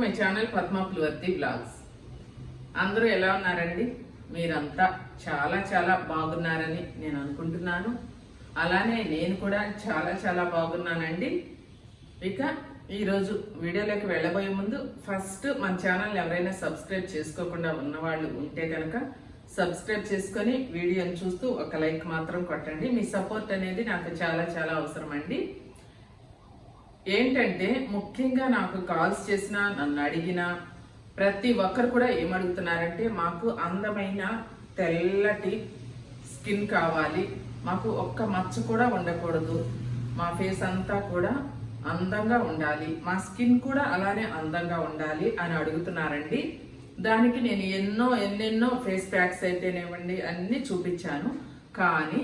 My channel Padma ప్లువర్తి blogs అందరూ ఎలా ఉన్నారండి? మీరంతా చాలా చాలా బాగున్నారని నేను అనుకుంటున్నాను. అలానే నేను కూడా చాలా చాలా బాగున్నానండి. ఇక ఈరోజు వీడియోలోకి వెళ్ళబోయే ముందు ఫస్ట్ మన ఛానల్ ఎవరైనా సబ్స్క్రైబ్ చేసుకోకుండా ఉన్నవాళ్ళు ఉంటే కనుక సబ్స్క్రైబ్ చేసుకొని వీడియోని చూస్తూ ఒక లైక్ మాత్రం కొట్టండి. మీ సపోర్ట్ అనేది నాకు చాలా చాలా అవసరం అండి ఏంటంటే ముఖ్యంగా నాకు కాల్స్ చేసిన నన్ను అడిగిన ప్రతి ఒక్కరు కూడా ఏమడుగుతున్నారంటే మాకు అందమైన తెల్లటి స్కిన్ కావాలి. మాకు ఒక్క మచ్చ కూడా ఉండకూడదు. మా ఫేస్ అంతా కూడా అందంగా ఉండాలి. మా స్కిన్ కూడా అలానే అందంగా ఉండాలి అని అడుగుతున్నారండి. దానికి నేను ఎన్నో ఎన్నెన్నో ఫేస్ ప్యాక్స్ అయితేనేవ్వండి అన్నీ చూపించాను. కానీ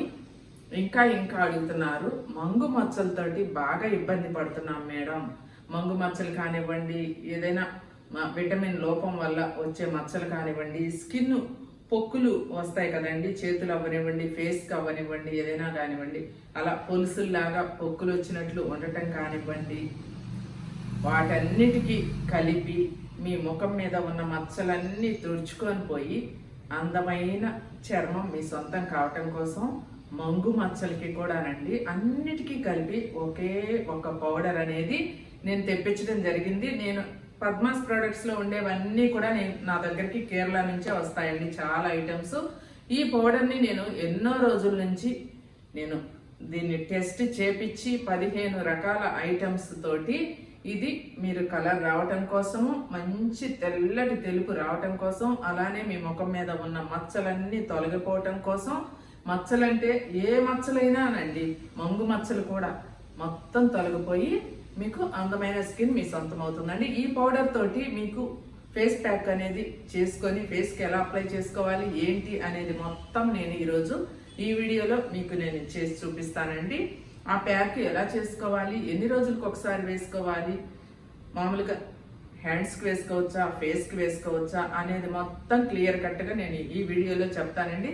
ఇంకా ఇంకా అడుగుతున్నారు. మంగు మచ్చలతోటి బాగా ఇబ్బంది పడుతున్నాం మేడం. మంగు మచ్చలు కానివ్వండి ఏదైనా మా విటమిన్ లోపం వల్ల వచ్చే మచ్చలు కానివ్వండి స్కిన్ పొక్కులు వస్తాయి కదండి చేతులు అవ్వనివ్వండి ఫేస్కి అవ్వనివ్వండి ఏదైనా కానివ్వండి అలా పొలుసుల్లాగా పొక్కులు వచ్చినట్లు ఉండటం కానివ్వండి వాటన్నిటికీ కలిపి మీ ముఖం మీద ఉన్న మచ్చలన్నీ తుడుచుకొని పోయి అందమైన చర్మం మీ సొంతం కావటం కోసం మంగు మచ్చలకి కూడానండి. అన్నిటికీ కలిపి ఒకే ఒక పౌడర్ అనేది నేను తెప్పించడం జరిగింది. నేను పద్మాస్ ప్రోడక్ట్స్లో ఉండేవన్నీ కూడా నేను నా దగ్గరికి కేరళ నుంచే వస్తాయండి చాలా ఐటమ్స్ ఈ పౌడర్ని నేను ఎన్నో రోజుల నుంచి నేను దీన్ని టెస్ట్ చేపించి పదిహేను రకాల ఐటమ్స్ తోటి ఇది మీరు కలర్ రావటం కోసము మంచి తెల్లటి తెలుపు రావటం కోసం అలానే మీ ముఖం మీద ఉన్న మచ్చలన్నీ తొలగిపోవటం కోసం మచ్చలంటే ఏ మచ్చలైనా అనండి. మంగు మచ్చలు కూడా మొత్తం తొలగిపోయి మీకు అందమైన స్కిన్ మీ సొంతం అవుతుందండి ఈ పౌడర్ తోటి మీకు ఫేస్ ప్యాక్ అనేది చేసుకొని ఫేస్కి ఎలా అప్లై చేసుకోవాలి ఏంటి అనేది మొత్తం నేను ఈరోజు ఈ వీడియోలో మీకు నేను చేసి చూపిస్తానండి. ఆ ప్యాక్ ఎలా చేసుకోవాలి ఎన్ని రోజులకు ఒకసారి వేసుకోవాలి మామూలుగా హ్యాండ్స్కి వేసుకోవచ్చా ఫేస్కి వేసుకోవచ్చా అనేది మొత్తం క్లియర్ కట్గా నేను ఈ వీడియోలో చెప్తానండి.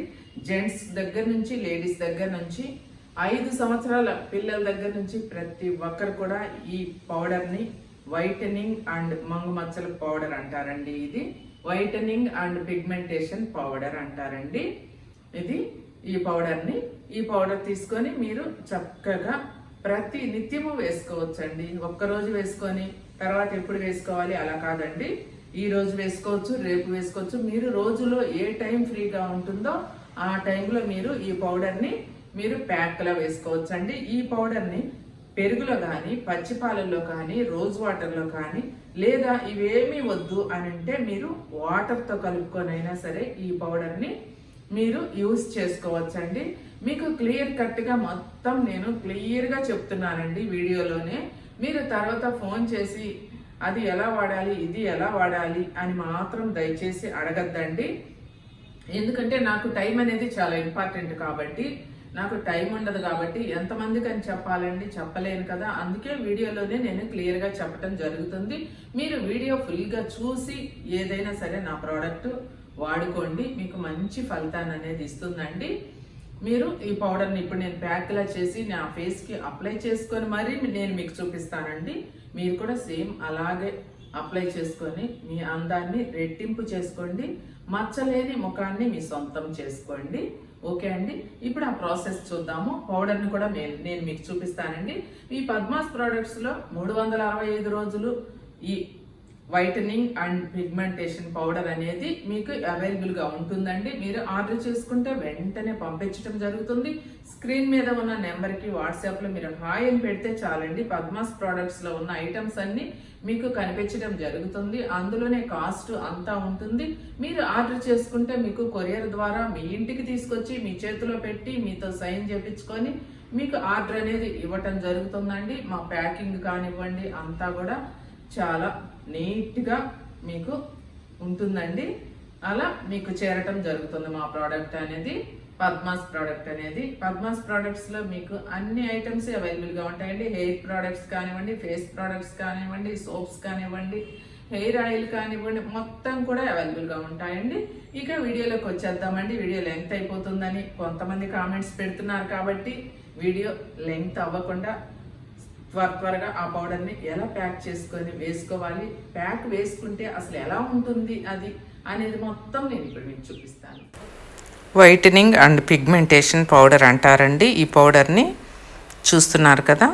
జెంట్స్ దగ్గర నుంచి లేడీస్ దగ్గర నుంచి ఐదు సంవత్సరాల పిల్లల దగ్గర నుంచి ప్రతి ఒక్కరు కూడా ఈ పౌడర్ని వైటనింగ్ అండ్ మంగు మచ్చల పౌడర్ అంటారండి ఇది. వైటనింగ్ అండ్ పిగ్మెంటేషన్ పౌడర్ అంటారండి. ఇది ఈ పౌడర్ని ఈ పౌడర్ తీసుకొని మీరు చక్కగా ప్రతి నిత్యము వేసుకోవచ్చండి. ఒక్కరోజు వేసుకొని తర్వాత ఎప్పుడు వేసుకోవాలి అలా కాదండి. ఈ రోజు వేసుకోవచ్చు రేపు వేసుకోవచ్చు. మీరు రోజులో ఏ టైం ఫ్రీగా ఉంటుందో ఆ టైంలో మీరు ఈ పౌడర్ని మీరు ప్యాక్లో వేసుకోవచ్చు అండి ఈ పౌడర్ని పెరుగులో కానీ పచ్చిపాలల్లో కానీ రోజ్ వాటర్లో కానీ లేదా ఇవేమీ వద్దు అని అంటే మీరు వాటర్తో కలుపుకొనైనా సరే ఈ పౌడర్ని మీరు యూస్ చేసుకోవచ్చండి. మీకు క్లియర్ కట్గా మొత్తం నేను క్లియర్గా చెప్తున్నానండి వీడియోలోనే. మీరు తర్వాత ఫోన్ చేసి అది ఎలా వాడాలి? ఇది ఎలా వాడాలి? అని మాత్రం దయచేసి అడగద్దండి. ఎందుకంటే నాకు టైం అనేది చాలా ఇంపార్టెంట్ కాబట్టి నాకు టైం ఉండదు కాబట్టి ఎంతమందికి అని చెప్పాలండి? చెప్పలేను కదా. అందుకే వీడియోలోనే నేను క్లియర్గా చెప్పడం జరుగుతుంది. మీరు వీడియో ఫుల్గా చూసి ఏదైనా సరే నా ప్రోడక్ట్ వాడుకోండి. మీకు మంచి ఫలితాన్ని అనేది ఇస్తుందండి. మీరు ఈ పౌడర్ని ఇప్పుడు నేను ప్యాక్లా చేసి నా ఫేస్కి అప్లై చేసుకొని మరీ నేను మీకు చూపిస్తానండి. మీరు కూడా సేమ్ అలాగే అప్లై చేసుకొని మీ అందాన్ని రెట్టింపు చేసుకోండి. మచ్చలేని ముఖాన్ని మీ సొంతం చేసుకోండి. ఓకే అండి? ఇప్పుడు ఆ ప్రాసెస్ చూద్దాము. పౌడర్ని కూడా నేను నేను మీకు చూపిస్తానండి. ఈ పద్మాస్ ప్రోడక్ట్స్లో మూడు వందల అరవై ఐదు రోజులు ఈ వైటనింగ్ అండ్ పిగ్మెంటేషన్ పౌడర్ అనేది మీకు అవైలబుల్గా ఉంటుందండి. మీరు ఆర్డర్ చేసుకుంటే వెంటనే పంపించడం జరుగుతుంది. స్క్రీన్ మీద ఉన్న నెంబర్కి వాట్సాప్లో మీరు హాయ్ అని పెడితే చాలండి. పద్మాస్ ప్రోడక్ట్స్లో ఉన్న ఐటమ్స్ అన్ని మీకు కనిపించడం జరుగుతుంది. అందులోనే కాస్ట్ అంతా ఉంటుంది. మీరు ఆర్డర్ చేసుకుంటే మీకు కొరియర్ ద్వారా మీ ఇంటికి తీసుకొచ్చి మీ చేతిలో పెట్టి మీతో సైన్ చేపించుకొని మీకు ఆర్డర్ అనేది ఇవ్వటం జరుగుతుందండి. మా ప్యాకింగ్ కానివ్వండి అంతా కూడా చాలా నీట్గా మీకు ఉంటుందండి. అలా మీకు చేరటం జరుగుతుంది మా ప్రోడక్ట్ అనేది పద్మాస్ ప్రోడక్ట్ అనేది. పద్మాస్ ప్రోడక్ట్స్లో మీకు అన్ని ఐటమ్స్ అవైలబుల్గా ఉంటాయండి. హెయిర్ ప్రోడక్ట్స్ కానివ్వండి ఫేస్ ప్రోడక్ట్స్ కానివ్వండి సోప్స్ కానివ్వండి హెయిర్ ఆయిల్ కానివ్వండి మొత్తం కూడా అవైలబుల్గా ఉంటాయండి. ఇక వీడియోలోకి వచ్చేద్దామండి. వీడియో లెంగ్త్ అయిపోతుందని కొంతమంది కామెంట్స్ పెడుతున్నారు కాబట్టి వీడియో లెంగ్త్ అవ్వకుండా త్వర త్వరగా ఆ పౌడర్ని ఎలా ప్యాక్ చేసుకొని వేసుకోవాలి? ప్యాక్ వేసుకుంటే అసలు ఎలా ఉంటుంది అది అనేది మొత్తం నేను ఇప్పుడు మీకు చూపిస్తాను. వైటనింగ్ అండ్ పిగ్మెంటేషన్ పౌడర్ అంటారండి. ఈ పౌడర్ని చూస్తున్నారు కదా?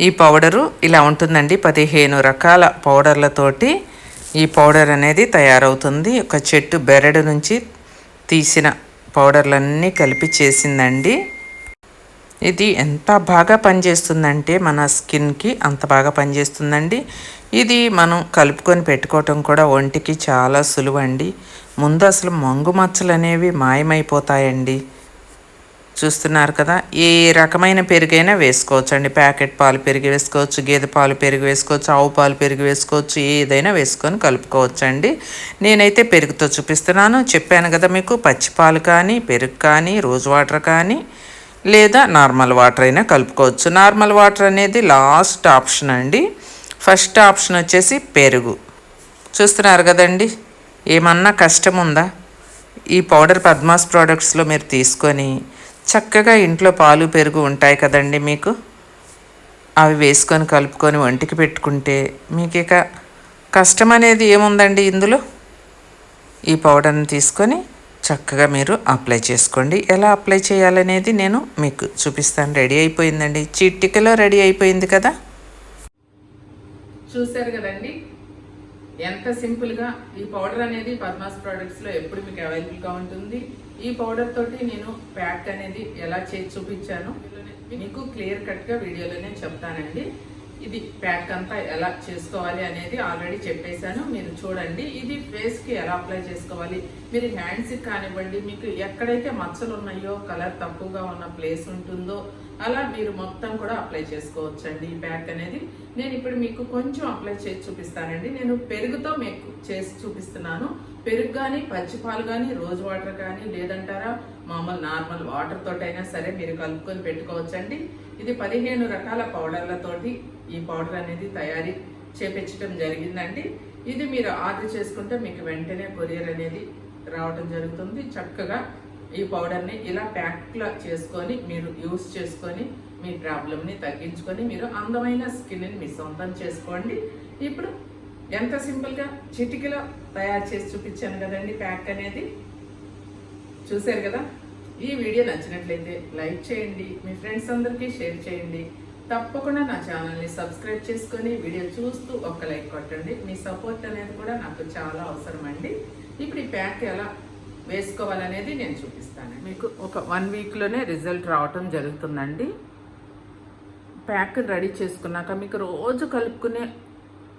ఈ పౌడరు ఇలా ఉంటుందండి. పదిహేను రకాల పౌడర్లతోటి ఈ పౌడర్ అనేది తయారవుతుంది. ఒక చెట్టు బెరడు నుంచి తీసిన పౌడర్లన్నీ కలిపి చేసిందండి. ఇది ఎంత బాగా పనిచేస్తుందంటే మన స్కిన్కి అంత బాగా పనిచేస్తుందండి. ఇది మనం కలుపుకొని పెట్టుకోవటం కూడా ఒంటికి చాలా సులువండి. ముందు అసలు మంగు మచ్చలు అనేవి మాయమైపోతాయండి. చూస్తున్నారు కదా ఏ రకమైన పెరుగైనా వేసుకోవచ్చు అండి ప్యాకెట్ పాలు పెరిగి వేసుకోవచ్చు గేదె పాలు పెరిగి వేసుకోవచ్చు ఆవు పాలు పెరిగి వేసుకోవచ్చు ఏదైనా వేసుకొని కలుపుకోవచ్చు అండి నేనైతే పెరుగుతో చూపిస్తున్నాను. చెప్పాను కదా మీకు పచ్చి పాలు కానీ పెరుగు కానీ రోజ్ వాటర్ కానీ లేదా నార్మల్ వాటర్ అయినా కలుపుకోవచ్చు. నార్మల్ వాటర్ అనేది లాస్ట్ ఆప్షన్ అండి. ఫస్ట్ ఆప్షన్ వచ్చేసి పెరుగు. చూస్తున్నారు కదండి ఏమన్నా కష్టం ఉందా? ఈ పౌడర్ పద్మాస్ ప్రోడక్ట్స్లో మీరు తీసుకొని చక్కగా ఇంట్లో పాలు పెరుగు ఉంటాయి కదండి మీకు. అవి వేసుకొని కలుపుకొని ఒంటికి పెట్టుకుంటే మీకు ఇక కష్టం అనేది ఏముందండి ఇందులో? ఈ పౌడర్ని తీసుకొని చక్కగా మీరు అప్లై చేసుకోండి. ఎలా అప్లై చేయాలనేది నేను మీకు చూపిస్తాను. రెడీ అయిపోయిందండి. చిట్టికలో రెడీ అయిపోయింది కదా? చూశారు కదండి. ఎంత సింపుల్గా ఈ పౌడర్ అనేది పద్మాస్ ప్రోడక్ట్స్లో ఎప్పుడు మీకు అవైలబుల్గా ఉంటుంది. ఈ పౌడర్ తోటి నేను ప్యాక్ అనేది ఎలా చేసి చూపించాను. మీకు క్లియర్ కట్గా వీడియోలో నేను చెప్తానండి. ఇది ప్యాక్ అంతా ఎలా చేసుకోవాలి అనేది ఆల్రెడీ చెప్పేశాను. మీరు చూడండి ఇది ఫేస్కి ఎలా అప్లై చేసుకోవాలి? మీరు హ్యాండ్స్కి కానివ్వండి మీకు ఎక్కడైతే మచ్చలు ఉన్నాయో కలర్ తక్కువగా ఉన్న ప్లేస్ ఉంటుందో అలా మీరు మొత్తం కూడా అప్లై చేసుకోవచ్చండి ఈ ప్యాక్ అనేది. నేను ఇప్పుడు మీకు కొంచెం అప్లై చేసి చూపిస్తానండి. నేను పెరుగుతో మీకు చేసి చూపిస్తున్నాను. పెరుగు కానీ పచ్చిపాలు కానీ రోజు వాటర్ కానీ లేదంటారా? మామూలు నార్మల్ వాటర్ తోటైనా సరే మీరు కలుపుకొని పెట్టుకోవచ్చండి. ఇది పదిహేను రకాల పౌడర్లతోటి ఈ పౌడర్ అనేది తయారీ చేపించడం జరిగిందండి. ఇది మీరు ఆర్డర్ చేసుకుంటే మీకు వెంటనే కొరియర్ అనేది రావడం జరుగుతుంది. చక్కగా ఈ పౌడర్ని ఇలా ప్యాక్లా చేసుకొని మీరు యూస్ చేసుకొని మీ ప్రాబ్లమ్ని తగ్గించుకొని మీరు అందమైన స్కిన్ని మీ సొంతం చేసుకోండి. ఇప్పుడు ఎంత సింపుల్గా చిటికలో తయారు చేసి చూపించాను కదండి ప్యాక్ అనేది. చూశారు కదా? ఈ వీడియో నచ్చినట్లయితే లైక్ చేయండి మీ ఫ్రెండ్స్ అందరికీ షేర్ చేయండి. తప్పకుండా నా ఛానల్ని సబ్స్క్రైబ్ చేసుకొని వీడియో చూస్తూ ఒక లైక్ కొట్టండి. మీ సపోర్ట్ అనేది కూడా నాకు చాలా అవసరం అండి ఇప్పుడు ఈ ప్యాక్ ఎలా వేసుకోవాలనేది నేను చూపిస్తాను మీకు ఒక వన్ వీక్లోనే రిజల్ట్ రావటం జరుగుతుందండి. ప్యాక్ రెడీ చేసుకున్నాక మీకు రోజు కలుపుకునే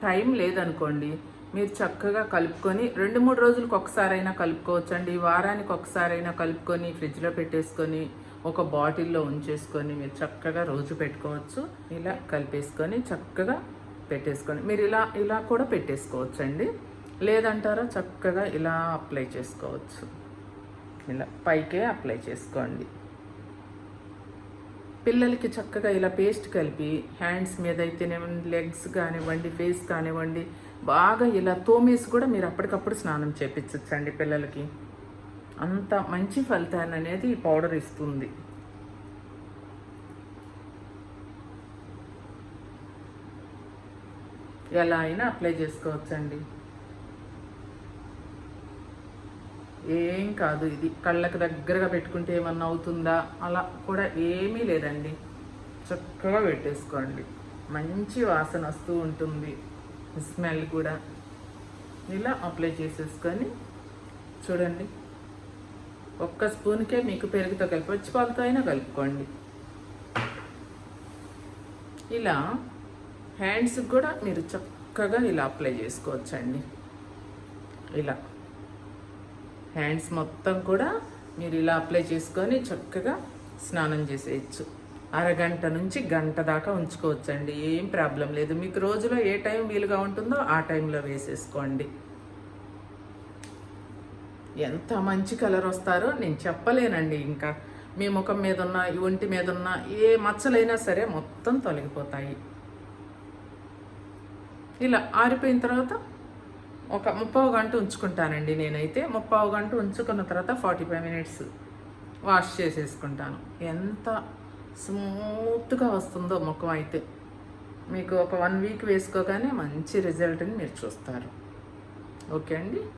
టైం లేదనుకోండి మీరు చక్కగా కలుపుకొని రెండు మూడు రోజులకు ఒకసారైనా కలుపుకోవచ్చండి. వారానికి ఒకసారైనా కలుపుకొని ఫ్రిడ్జ్లో పెట్టేసుకొని ఒక బాటిల్లో ఉంచేసుకొని మీరు చక్కగా రోజు పెట్టుకోవచ్చు. ఇలా కలిపేసుకొని చక్కగా పెట్టేసుకొని మీరు ఇలా ఇలా కూడా పెట్టేసుకోవచ్చండి. లేదంటారా చక్కగా ఇలా అప్లై చేసుకోవచ్చు. ఇలా పైకే అప్లై చేసుకోండి. పిల్లలకి చక్కగా ఇలా పేస్ట్ కలిపి హ్యాండ్స్ మీద అయితేనేవ్వండి లెగ్స్ కానివ్వండి ఫేస్ కానివ్వండి బాగా ఇలా తోమేసి కూడా మీరు అప్పటికప్పుడు స్నానం చేపించచ్చండి పిల్లలకి. అంత మంచి ఫలితాన్ని అనేది ఈ పౌడర్ ఇస్తుంది. ఎలా అయినా అప్లై చేసుకోవచ్చండి. ఏం కాదు ఇది. కళ్ళకు దగ్గరగా పెట్టుకుంటే ఏమన్నా అవుతుందా? అలా కూడా ఏమీ లేదండి. చక్కగా పెట్టేసుకోండి. మంచి వాసన వస్తూ ఉంటుంది. స్మెల్ కూడా ఇలా అప్లై చేసేసుకొని చూడండి. ఒక్క స్పూన్కే మీకు పెరుగుతో కలిపి వచ్చి పాలతో అయినా కలుపుకోండి. ఇలా హ్యాండ్స్కి కూడా మీరు చక్కగా ఇలా అప్లై చేసుకోవచ్చండి. ఇలా హ్యాండ్స్ మొత్తం కూడా మీరు ఇలా అప్లై చేసుకొని చక్కగా స్నానం చేసేయచ్చు. అరగంట నుంచి గంట దాకా ఉంచుకోవచ్చండి. ఏం ప్రాబ్లం లేదు. మీకు రోజులో ఏ టైం వీలుగా ఉంటుందో ఆ టైంలో వేసేసుకోండి. ఎంత మంచి కలర్ వస్తారో నేను చెప్పలేనండి ఇంకా. మీ ముఖం మీద ఉన్న ఒంటి మీద ఉన్న ఏ మచ్చలైనా సరే మొత్తం తొలగిపోతాయి. ఇలా ఆరిపోయిన తర్వాత ఒక ముప్పావు గంట ఉంచుకుంటానండి నేనైతే. ముప్పావు గంట ఉంచుకున్న తర్వాత ఫార్టీ ఫైవ్ మినిట్స్ వాష్ చేసేసుకుంటాను. ఎంత స్మూత్గా వస్తుందో ముఖం అయితే. మీకు ఒక వన్ వీక్ వేసుకోగానే మంచి రిజల్ట్ని మీరు చూస్తారు. ఓకే అండి?